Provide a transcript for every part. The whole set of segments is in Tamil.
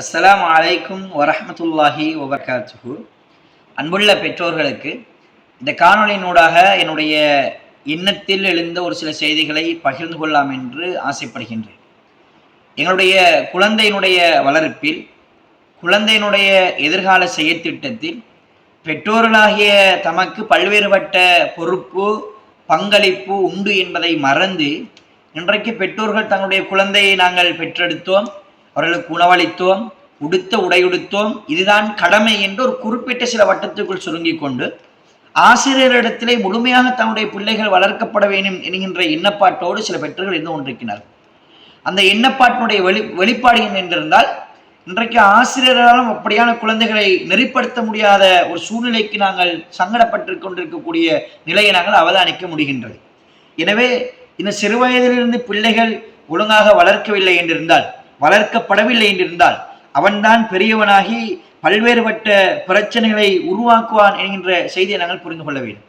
அஸ்லாம் அலைக்கும் வரஹ்மத்துல்லாஹி வபர்காத்துஹு. அன்புள்ள பெற்றோர்களுக்கு இந்த காணொலியினூடாக என்னுடைய எண்ணத்தில் எழுந்த ஒரு சில செய்திகளை பகிர்ந்து கொள்ளலாம் என்று ஆசைப்படுகின்றேன். எங்களுடைய குழந்தையினுடைய வளர்ப்பில் குழந்தையினுடைய எதிர்கால செயற்திட்டத்தில் பெற்றோர்களாகிய தமக்கு பல்வேறுபட்ட பொறுப்பு பங்களிப்பு உண்டு என்பதை மறந்து இன்றைக்கு பெற்றோர்கள் தங்களுடைய குழந்தையை நாங்கள் பெற்றெடுத்தோம். அவர்களுக்கு உணவளித்தோம் உடுத்த உடையுடுத்தோம் இதுதான் கடமை என்று ஒரு குறிப்பிட்ட சில வட்டத்துக்குள் சுருங்கிக் கொண்டு ஆசிரியரிடத்திலே முழுமையாக தன்னுடைய பிள்ளைகள் வளர்க்கப்பட வேண்டும் என்கின்ற எண்ணப்பாட்டோடு சில பெற்றோர்கள் இருந்து கொண்டிருக்கிறார்கள். அந்த எண்ணப்பாட்டினுடைய வெளி வெளிப்பாடு என்றிருந்தால் இன்றைக்கு ஆசிரியராலும் அப்படியான குழந்தைகளை நெறிப்படுத்த முடியாத ஒரு சூழ்நிலைக்கு நாங்கள் சங்கடப்பட்டு கொண்டிருக்கக்கூடிய நிலையை நாங்கள் அவதானிக்க முடிகின்றது. எனவே இந்த சிறுவயதிலிருந்து பிள்ளைகள் ஒழுங்காக வளர்க்கவில்லை என்றிருந்தால் வளர்க்கப்படவில்லை என்றிருந்தால் அவன்தான் பெரியவனாகி பல்வேறுபட்ட பிரச்சனைகளை உருவாக்குவான் என்கின்ற செய்தியை நாங்கள் புரிந்து கொள்ள வேண்டும்.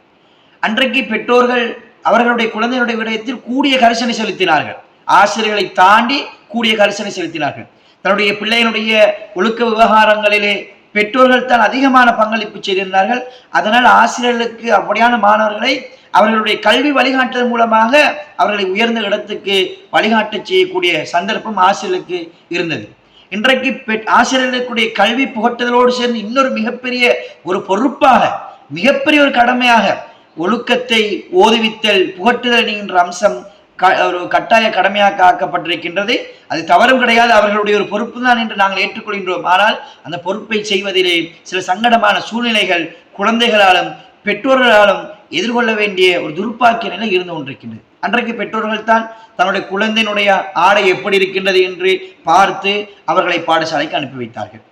அன்றைக்கு பெற்றோர்கள் அவர்களுடைய குழந்தைகளுடைய விடயத்தில் கூடிய கரிசனை செலுத்தினார்கள். ஆசிரியர்களை தாண்டி கூடிய கரிசனை செலுத்தினார்கள். தன்னுடைய பிள்ளைகளுடைய ஒழுக்க விவகாரங்களிலே பெற்றோர்கள் தான் அதிகமான பங்களிப்பு செய்திருந்தார்கள். அதனால் ஆசிரியர்களுக்கு அப்படியான மாணவர்களை அவர்களுடைய கல்வி வழிகாட்டுதல் மூலமாக அவர்களை உயர்ந்த இடத்துக்கு வழிகாட்ட செய்யக்கூடிய சந்தர்ப்பம் ஆசிரியர்களுக்கு இருந்தது. இன்றைக்கு பெ- ஆசிரியர்களுடைய கல்வி புகட்டுதலோடு சேர்ந்து இன்னொரு மிகப்பெரிய ஒரு பொறுப்பாக மிகப்பெரிய ஒரு கடமையாக ஒழுக்கத்தை ஓதுவித்தல் புகட்டுதல் என்கின்ற அம்சம் க- ஒரு கட்டாய கடமையாக ஆக்கப்பட்டிருக்கின்றது அது தவறும் கிடையாது. அவர்களுடைய ஒரு பொறுப்பு தான் என்று நாங்கள் ஏற்றுக்கொள்கின்றோம். ஆனால் அந்த பொறுப்பை செய்வதிலே சில சங்கடமான சூழ்நிலைகள் குழந்தைகளாலும் பெற்றோர்களாலும் எதிர்கொள்ள வேண்டிய ஒரு துருப்பாக்கிய நிலை இருந்து கொண்டிருக்கின்றது. அன்றைக்கு பெற்றோர்கள் தான் தன்னுடைய குழந்தையினுடைய ஆடை எப்படி இருக்கின்றது என்று பார்த்து அவர்களை பாடசாலைக்கு அனுப்பி வைத்தார்கள்.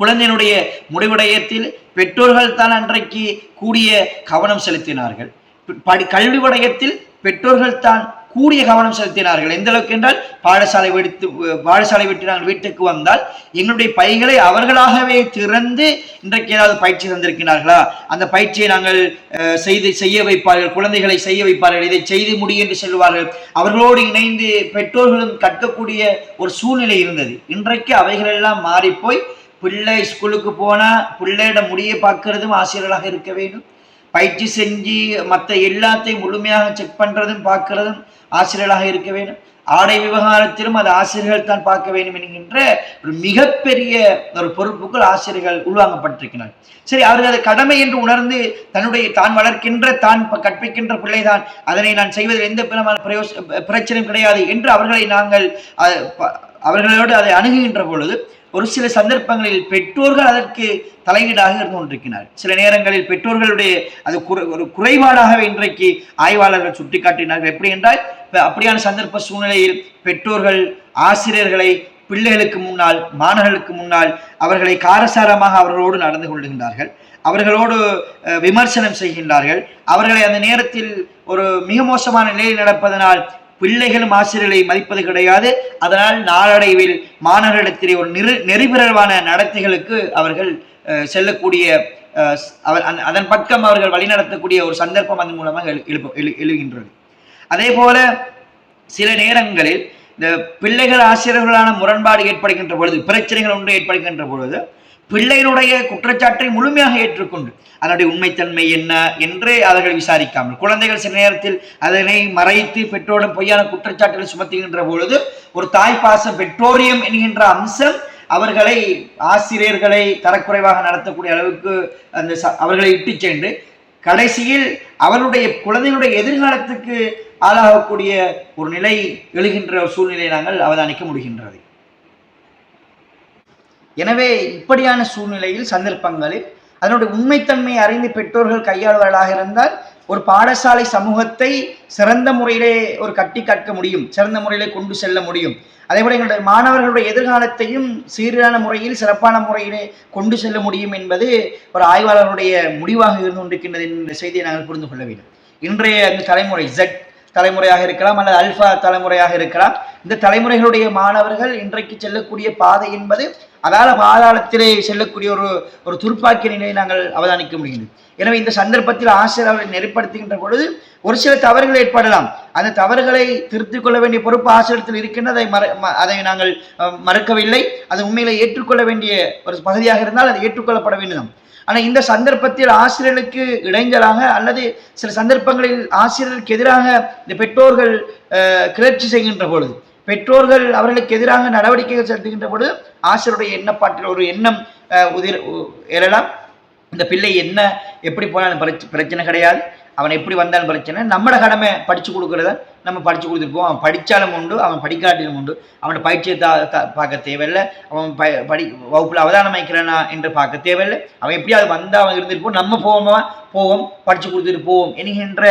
குழந்தையினுடைய முடிவடையத்தில் பெற்றோர்கள் தான் அன்றைக்கு கூடிய கவனம் செலுத்தினார்கள். படி கல்வி வடயத்தில் பெற்றோர்கள் தான் கூடிய கவனம் செலுத்தினார்கள். எந்த அளவுக்கு என்றால் பாடசாலை விடுத்து பாடசாலை விட்டு நாங்கள் வீட்டுக்கு வந்தால் எங்களுடைய பைகளை அவர்களாகவே திறந்து இன்றைக்கு ஏதாவது பயிற்சி தந்திருக்கிறார்களா? அந்த பயிற்சியை நாங்கள் செய்து செய்ய வைப்பார்கள் குழந்தைகளை செய்ய வைப்பார்கள் இதை செய்து முடியும் என்று சொல்வார்கள் அவர்களோடு இணைந்து பெற்றோர்களும் கற்கக்கூடிய ஒரு சூழ்நிலை இருந்தது. இன்றைக்கு அவைகளெல்லாம் மாறிப்போய் பிள்ளை ஸ்கூலுக்கு போனா பிள்ளையிட முடியை பார்க்கறதும் ஆசிரியர்களாக இருக்க வேண்டும். பயிற்சி செஞ்சு மற்ற எல்லாத்தையும் முழுமையாக செக் பண்றதும் பார்க்கறதும் ஆசிரியர்களாக இருக்க வேண்டும். ஆடை விவகாரத்திலும் அது ஆசிரியர்கள் தான் பார்க்க வேண்டும் என்கின்ற ஒரு மிகப்பெரிய ஒரு பொறுப்புக்குள் ஆசிரியர்கள் உள்வாங்கப்பட்டிருக்கிறார். சரி அவர்கள் அதை கடமை என்று உணர்ந்து தன்னுடைய தான் வளர்க்கின்ற தான் கற்பிக்கின்ற பிள்ளைதான். அதனை நான் செய்வதில் எந்த பிரயோச பிரச்சனையும் கிடையாது என்று அவர்களை நாங்கள் ப- அவர்களோடு அதை அணுகுகின்ற பொழுது ஒரு சில சந்தர்ப்பங்களில் பெற்றோர்கள் அதற்கு தலையீடாக இருந்து கொண்டிருக்கிறார் சில நேரங்களில் பெற்றோர்களுடைய அது குறை ஒரு குறைபாடாகவே இன்றைக்கு ஆய்வாளர்கள் சுட்டிக்காட்டினார்கள். எப்படி என்றால் அப்படியான சந்தர்ப்ப சூழ்நிலையில் பெற்றோர்கள் ஆசிரியர்களை பிள்ளைகளுக்கு முன்னால் மாணவர்களுக்கு முன்னால் அவர்களை காரசாரமாக அவர்களோடு நடந்து கொள்கின்றார்கள். அவர்களோடு அஹ், விமர்சனம் செய்கின்றார்கள். அவர்களை அந்த நேரத்தில் ஒரு மிக மோசமான நிலையில் நடப்பதனால் பிள்ளைகளும் ஆசிரியர்களை மதிப்பது கிடையாது. அதனால் நாளடைவில் மாணவர்களிடத்திலே ஒரு நெரு நெறிபிறழ்வான நடத்தைகளுக்கு அவர்கள் செல்லக்கூடிய அஹ், அதன் பக்கம் அவர்கள் வழிநடத்தக்கூடிய ஒரு சந்தர்ப்பம் அதன் மூலமாக எழு எழுப்ப எழு எழுகின்றது. அதே போல சில நேரங்களில் இந்த பிள்ளைகள் ஆசிரியர்களான முரண்பாடு ஏற்படுகின்ற பொழுது பிரச்சனைகள் ஒன்று ஏற்படுகின்ற பொழுது பிள்ளையினுடைய குற்றச்சாட்டை முழுமையாக ஏற்றுக்கொண்டு அதனுடைய உண்மைத்தன்மை என்ன என்று அவர்கள் விசாரிக்காமல் குழந்தைகள் சில நேரத்தில் அதனை மறைத்து பெற்றோரிடம் பொய்யான குற்றச்சாட்டுகளை சுமத்துகின்ற பொழுது ஒரு தாய் பாசம் பெற்றோரியம் என்கின்ற அம்சம் அவர்களை ஆசிரியர்களை தரக்குறைவாக நடத்தக்கூடிய அளவுக்கு அந்த ச- அவர்களை இட்டு சென்று கடைசியில் அவருடைய குழந்தையினுடைய எதிர்காலத்துக்கு ஆளாகக்கூடிய ஒரு நிலை எழுகின்ற ஒரு சூழ்நிலையை நாங்கள் அவதானிக்க முடிகின்றது. எனவே இப்படியான சூழ்நிலையில் சந்தர்ப்பங்களில் அதனுடைய உண்மைத்தன்மையை அறிந்து பெற்றோர்கள் கையாளுவர்களாக இருந்தால் ஒரு பாடசாலை சமூகத்தை சிறந்த முறையிலே ஒரு கட்டி கற்க முடியும் சிறந்த முறையிலே கொண்டு செல்ல முடியும். அதேபோல எங்களுடைய மாணவர்களுடைய எதிர்காலத்தையும் சீரான முறையில் சிறப்பான முறையிலே கொண்டு செல்ல முடியும் என்பது ஒரு ஆய்வாளருடைய முடிவாக இருந்து கொண்டிருக்கின்றது என்ற செய்தியை நாங்கள் புரிந்து கொள்ள வேண்டும். இன்றைய அந்த தலைமுறை ஜெட் தலைமுறையாக இருக்கலாம் அல்லது அல்ஃபா தலைமுறையாக இருக்கலாம். இந்த தலைமுறைகளுடைய மாணவர்கள் இன்றைக்கு செல்லக்கூடிய பாதை என்பது அதால பாதாளத்திலே செல்லக்கூடிய ஒரு ஒரு துருப்பாக்கிய நிலையை நாங்கள் அவதானிக்க முடிகிறது. எனவே இந்த சந்தர்ப்பத்தில் ஆசிரியர் அவர்களை நெறிப்படுத்துகின்ற பொழுது ஒரு சில தவறுகள் ஏற்படலாம். அந்த தவறுகளை திருத்திக் கொள்ள வேண்டிய பொறுப்பு ஆசிரியத்தில் இருக்கின்றது அதை மற ம- அதை நாங்கள் மறுக்கவில்லை. அது உண்மையில ஏற்றுக்கொள்ள வேண்டிய ஒரு பகுதியாக இருந்தால் அது ஏற்றுக்கொள்ளப்பட வேண்டும் ஆனால் இந்த சந்தர்ப்பத்தில் ஆசிரியர்களுக்கு இடைஞ்சலாக அல்லது சில சந்தர்ப்பங்களில் ஆசிரியர்களுக்கு எதிராக இந்த பெற்றோர்கள் கிளர்ச்சி செய்கின்ற பொழுது பெற்றோர்கள் அவர்களுக்கு எதிராக நடவடிக்கைகள் செலுத்துகின்ற பொழுது ஆசிரியருடைய எண்ணப்பாட்டில் ஒரு எண்ணம் உதிர் உ- எழலாம். இந்த பிள்ளை என்ன எப்படி போனாலும் பிரச்சனை கிடையாது. அவன் எப்படி வந்தாலும் பிரச்சனை. நம்மளோட கடமை படிச்சு கொடுக்கறத நம்ம படிச்சு கொடுத்துருப்போம் அவன் படித்தாலும் உண்டு அவன் படிக்காட்டிலும் உண்டு. அவனோட பயிற்சியை தா த பார்க்க தேவையில்லை. அவன் ப படி வகுப்பில் அவதானம் வைக்கிறானா என்று பார்க்க தேவையில்லை. அவன் எப்படியாவது வந்தால் அவன் இருந்திருப்போம். நம்ம போவோமா? போவோம். படித்து கொடுத்துட்டு போவோம் என்கின்ற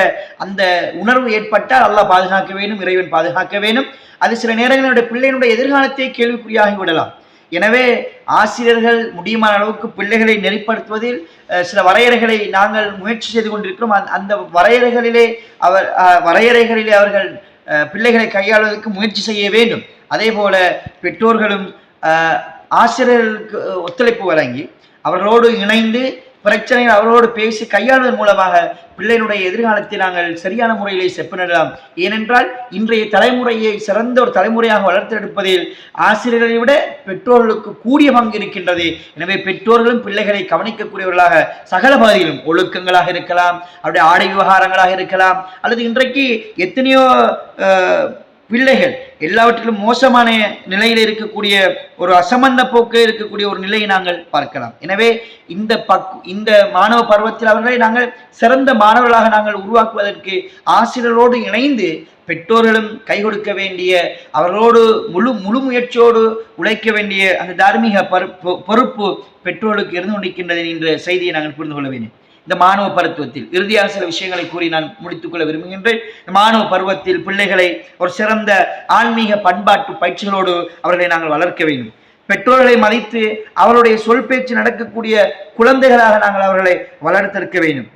அந்த உணர்வு ஏற்பட்டால் நல்லா பாதுகாக்க வேணும் இறைவன் பாதுகாக்க வேணும் அது சில நேரங்களுடைய பிள்ளையினுடைய எதிர்காலத்தை கேள்விக்குறியாகி விடலாம். எனவே ஆசிரியர்கள் முடியுமான அளவுக்கு பிள்ளைகளை நெறிப்படுத்துவதில் சில வரையறைகளை நாங்கள் முயற்சி செய்து கொண்டிருக்கிறோம். அந்த- அந்த வரையறைகளிலே அவர் வரையறைகளிலே அவர்கள் பிள்ளைகளை கையாளுவதற்கு முயற்சி செய்ய வேண்டும். அதே போல பெற்றோர்களும் ஆசிரியர்களுக்கு ஒத்துழைப்பு வழங்கி அவர்களோடு இணைந்து பிரச்சனைகள் அவரோடு பேசி கையாளுவதன் மூலமாக பிள்ளைகளுடைய எதிர்காலத்தை நாங்கள் சரியான முறையிலே செப்பனிடலாம். ஏனென்றால் இன்றைய தலைமுறையை சிறந்த ஒரு தலைமுறையாக வளர்த்தெடுப்பதில் ஆசிரியர்களை விட பெற்றோர்களுக்கு கூடிய பங்கு இருக்கின்றது. எனவே பெற்றோர்களும் பிள்ளைகளை கவனிக்கக்கூடியவர்களாக சகல பகுதியிலும் ஒழுக்கங்களாக இருக்கலாம் அவருடைய ஆடை விவகாரங்களாக இருக்கலாம் அல்லது இன்றைக்கு எத்தனையோ பிள்ளைகள் எல்லாவற்றிலும் மோசமான நிலையில் இருக்கக்கூடிய ஒரு அசம்பந்த போக்கு இருக்கக்கூடிய ஒரு நிலையை நாங்கள் பார்க்கலாம். எனவே இந்த பக் இந்த மாணவ பருவத்தில் அவர்களை நாங்கள் சிறந்த மாணவர்களாக நாங்கள் உருவாக்குவதற்கு ஆசிரியரோடு இணைந்து பெற்றோர்களும் கை கொடுக்க வேண்டிய அவர்களோடு முழு முழு முயற்சியோடு உழைக்க வேண்டிய அந்த தார்மீக பருப்பு பொறுப்பு பெற்றோர்களுக்கு இருந்து கொண்டிருக்கின்றது என்ற செய்தியை நாங்கள் புரிந்து கொள்ள வேண்டும். இந்த மாணவ பருத்துவத்தில் இறுதியாக சில விஷயங்களை கூறி நான் முடித்துக்கொள்ள விரும்புகின்றேன். இந்த மாணவ பருவத்தில் பிள்ளைகளை ஒரு சிறந்த ஆன்மீக பண்பாட்டு பயிற்சிகளோடு அவர்களை நாங்கள் வளர்க்க வேண்டும். பெற்றோர்களை மதித்து அவருடைய சொல் பேச்சு நடக்கக்கூடிய குழந்தைகளாக நாங்கள் அவர்களை வளர்த்தெடுக்க வேண்டும்.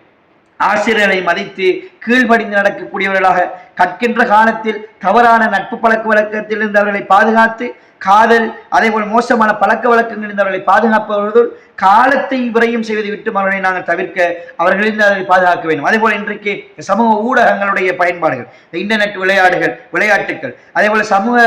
ஆசிரியரை மதித்து கீழ்ப்படிந்து நடக்கக்கூடியவர்களாக கற்கின்ற காலத்தில் தவறான நட்பு பழக்க வழக்கத்தில் இருந்து அவர்களை பாதுகாத்து காதல் அதே போல் மோசமான பழக்க வழக்கங்கள் இருந்தவர்களை பாதுகாப்பவர்கள் காலத்தை விரையும் செய்வதை விட்டு அவர்களை நாங்கள் தவிர்க்க அவர்களிருந்து அவர்களை பாதுகாக்க வேண்டும். அதே போல இன்றைக்கு சமூக ஊடகங்களுடைய பயன்பாடுகள் இந்த இன்டர்நெட் விளையாடுகள் விளையாட்டுகள் அதே போல சமூக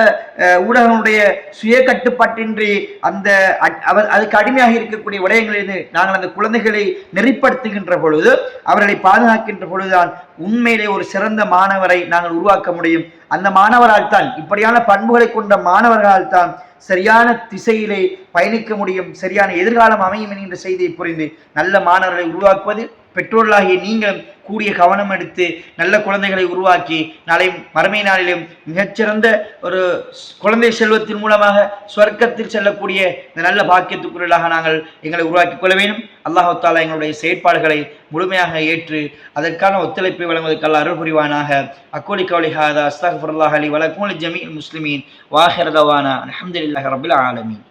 ஊடகங்களுடைய சுய கட்டுப்பாட்டின்றி அந்த அட்- அவர் அதுக்கு அடிமையாக இருக்கக்கூடிய விடயங்களிலிருந்து நாங்கள் அந்த குழந்தைகளை நெறிப்படுத்துகின்ற பொழுது அவர்களை பாதுகாக்கின்ற பொழுதுதான் உண்மையிலே ஒரு சிறந்த மாணவரை நாங்கள் உருவாக்க முடியும். அந்த மாணவரால் தான் இப்படியான பண்புகளை கொண்ட மாணவர்களால் தான் சரியான திசையிலே பயணிக்க முடியும். சரியான எதிர்காலம் அமையும் என்கின்ற செய்தியை புரிந்து நல்ல மாணவர்களை உருவாக்குவது பெற்றோர்களாகிய நீங்களும் கூடிய கவனம் எடுத்து நல்ல குழந்தைகளை உருவாக்கி நாளை மறுமை நாளிலும் மிகச்சிறந்த ஒரு குழந்தை செல்வத்தின் மூலமாக சொர்க்கத்தில் செல்லக்கூடிய இந்த நல்ல பாக்கியத்துக்குள்ளாக நாங்கள் எங்களை உருவாக்கிக் கொள்ள வேண்டும். அல்லாஹு எங்களுடைய செயற்பாடுகளை முழுமையாக ஏற்று அதற்கான ஒத்துழைப்பை வழங்குவதற்கு அருள் புரிவானாக. அக்கோலி கவலி ஹாதா அஸ்தாஃபுல்லாஹ் அலி வலக்கூலி ஜமீன் முஸ்லிமீன் வாஹிரதவானா அஹமதுல்லாஹ் ரபில் ஆலமீன்.